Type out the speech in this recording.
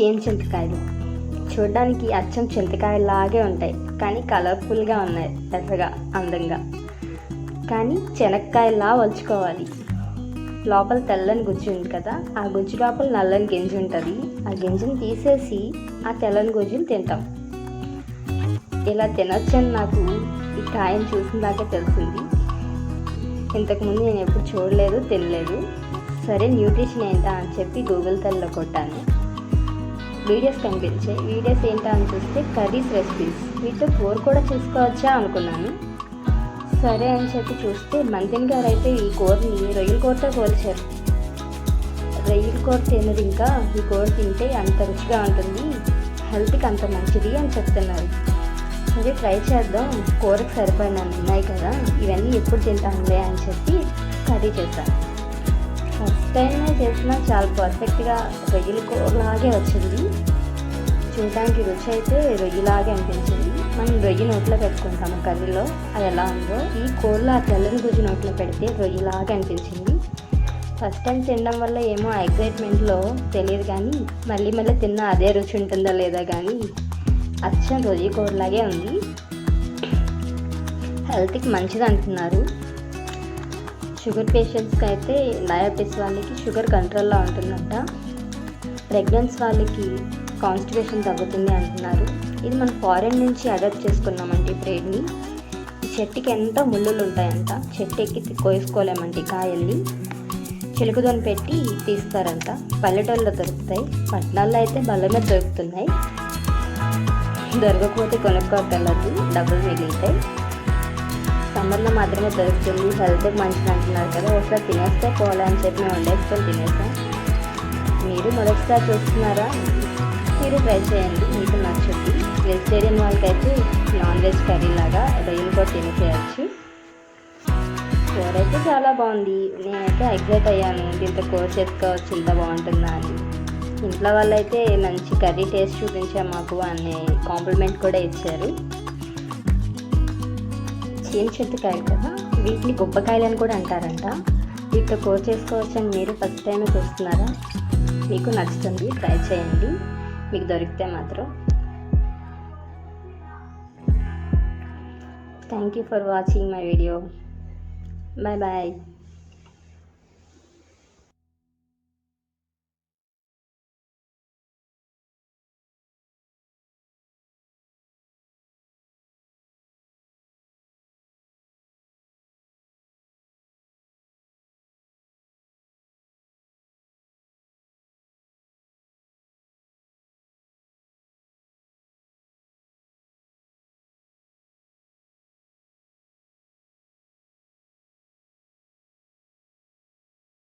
చేను చింతకాయలు. చూడడానికి అచ్చం చింతకాయలాగే ఉంటాయి కానీ కలర్ఫుల్గా ఉన్నాయి ఎర్రగా అందంగా. కానీ చెనక్కాయలా వలుచుకోవాలి. లోపల తెల్లని గుజ్జు ఉంది కదా ఆ గుజ్జు లోపల నల్లని గింజ ఉంటుంది. ఆ గింజను తీసేసి ఆ తెల్లని గుజ్జుని తింటాం. ఇలా తినొచ్చని నాకు ఈ కాయను చూసిన దాకా తెలిసింది. ఇంతకుముందు నేను ఎప్పుడు చూడలేదు తినలేదు. సరే న్యూట్రిషన్ ఏంటా అని చెప్పి గూగుల్ తల్లిలో కొట్టాను. వీడియోస్ కనిపించాయి వీడియోస్ ఏంటా అని చూస్తే కర్రీస్ రెసిపీస్ వీటితో కూర కూడా చేసుకోవచ్చా అనుకున్నాను. సరే అని చెప్పి చూస్తే మంతిన్ గారు అయితే ఈ కూరని రొయ్యల కూరతో కోల్చారు. రొయ్యల కూర తినది ఇంకా ఈ కూర తింటే అంత రుచిగా ఉంటుంది హెల్త్కి అంత మంచిది అని చెప్తున్నారు. సరే ట్రై చేద్దాం కూరకు సరిపడిన ఉన్నాయి కదా ఇవన్నీ ఎప్పుడు తింటానులే అని చెప్పి కర్రీ చేశాను. ఫస్ట్ టైమే చేసిన చాలా పర్ఫెక్ట్గా రొయ్యల కూరలాగే వచ్చింది. చూడడానికి రుచి అయితే రొయ్యలాగే అనిపించింది. మనం రొయ్యి నోట్లో పెట్టుకుంటాము కర్రీలో. అది ఎలా ఉందో ఈ కూరలో ఆ తెల్లని గుజ్జు నోట్లో పెడితే రొయ్యలాగా అనిపించింది. ఫస్ట్ టైం తినడం వల్ల ఏమో ఎక్సైట్మెంట్లో తెలియదు కానీ మళ్ళీ మళ్ళీ తిన్న అదే రుచి ఉంటుందా లేదా కానీ అచ్చం రొయ్య కూరలాగే ఉంది. హెల్త్కి మంచిది అంటున్నారు. షుగర్ పేషెంట్స్కి అయితే డయాబెటీస్ వాళ్ళకి షుగర్ కంట్రోల్లో ఉంటుందంట. ప్రెగ్నెన్స్ వాళ్ళకి కాన్స్టిపేషన్ తగ్గుతుంది అంటున్నారు. ఇది మనం ఫారెన్ నుంచి అడాప్ట్ చేసుకున్నామంటే ఈ బ్రెడ్ని ఈ చెట్టుకి ఎంత ముళ్ళులు ఉంటాయంట. చెట్టు ఎక్కి కోసుకోలేమంటే కాయల్ని. చిలుకుదని పెట్టి తీస్తారంట. పల్లెటూళ్ళలో దొరుకుతాయి. పట్టణాల్లో అయితే బల్ల మీద దొరుకుతున్నాయి. దొరకకపోతే కొనుక్కోగలదు డబ్బులు మిగులుతాయి సమ్మర్లో మాత్రమే దొరుకుతుంది. హెల్త్కి మంచిది అంటున్నారు కదా. ఒకసారి తినేస్తే పోలే అని చెప్పి మేము వండేసుకొని తినేసాం. మీరు మొదటిసారి చూస్తున్నారా? మీరు ట్రై చేయండి మీకు నచ్చుద్ది. వెజిటేరియన్ వాళ్ళకైతే నాన్ వెజ్ కర్రీ లాగా రొయ్యలు కూడా తినేసేయచ్చు కూర అయితే చాలా బాగుంది. నేనైతే ఎగ్జైట్ అయ్యాను. దీంతో కూర చేసుకోవచ్చు ఇంత బాగుంటుందా అని. ఇంట్లో వాళ్ళైతే మంచి కర్రీ టేస్ట్ చూపించా మాకు అనే కాంప్లిమెంట్ కూడా ఇచ్చారు. చీమ చెట్టుకాయలు కదా? వీటిని గుబ్బకాయలు అని కూడా అంటారంట. వీటితో కూర చేసుకోవచ్చని మీరు ఫస్ట్ టైం చూస్తున్నారా? మీకు నచ్చుతుంది ట్రై చేయండి. మీకు దొరికితే మాత్రం. Thank you for watching my video bye bye